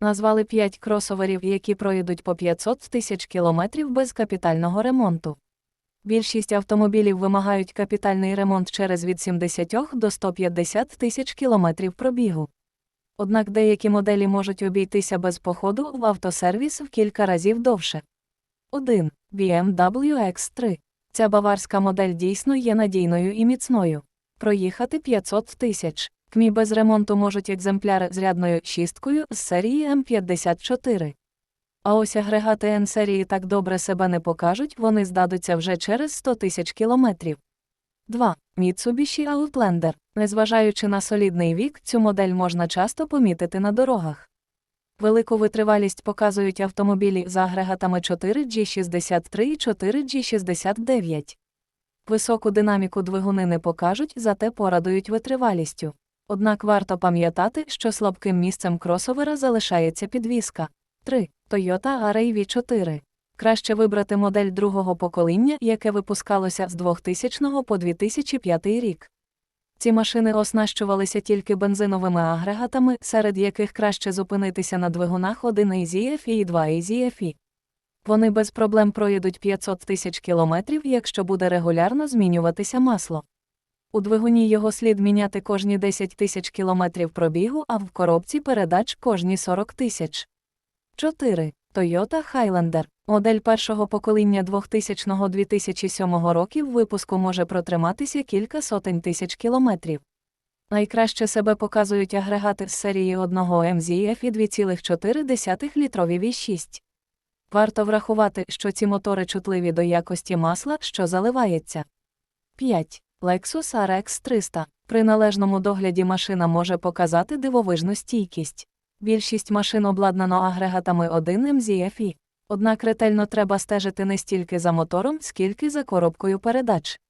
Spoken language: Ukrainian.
Назвали 5 кросоверів, які проїдуть по 500 тисяч кілометрів без капітального ремонту. Більшість автомобілів вимагають капітальний ремонт через від 70 до 150 тисяч кілометрів пробігу. Однак деякі моделі можуть обійтися без походу в автосервіс в кілька разів довше. 1. BMW X3. Ця баварська модель дійсно є надійною і міцною. Проїхати 500 тисяч. КМІ без ремонту можуть екземпляри з рядною шісткою з серії М54. А ось агрегати N серії так добре себе не покажуть, вони здадуться вже через 100 тисяч кілометрів. 2. Mitsubishi Outlander. Незважаючи на солідний вік, цю модель можна часто помітити на дорогах. Велику витривалість показують автомобілі з агрегатами 4G63 і 4G69. Високу динаміку двигуни не покажуть, зате порадують витривалістю. Однак варто пам'ятати, що слабким місцем кросовера залишається підвіска. 3. Toyota RAV4. Краще вибрати модель другого покоління, яке випускалося з 2000 по 2005 рік. Ці машини оснащувалися тільки бензиновими агрегатами, серед яких краще зупинитися на двигунах 1 AZF і 2 AZF. Вони без проблем проїдуть 500 тисяч кілометрів, якщо буде регулярно змінюватися масло. У двигуні його слід міняти кожні 10 тисяч кілометрів пробігу, а в коробці передач кожні 40 тисяч. 4. Toyota Highlander. Модель першого покоління 2000-2007 років випуску може протриматися кілька сотень тисяч кілометрів. Найкраще себе показують агрегати з серії 1 MZF і 2,4 літрові V6. Варто врахувати, що ці мотори чутливі до якості масла, що заливається. 5. Lexus RX 300. При належному догляді машина може показати дивовижну стійкість. Більшість машин обладнано агрегатами 1 MZFI. Однак ретельно треба стежити не стільки за мотором, скільки за коробкою передач.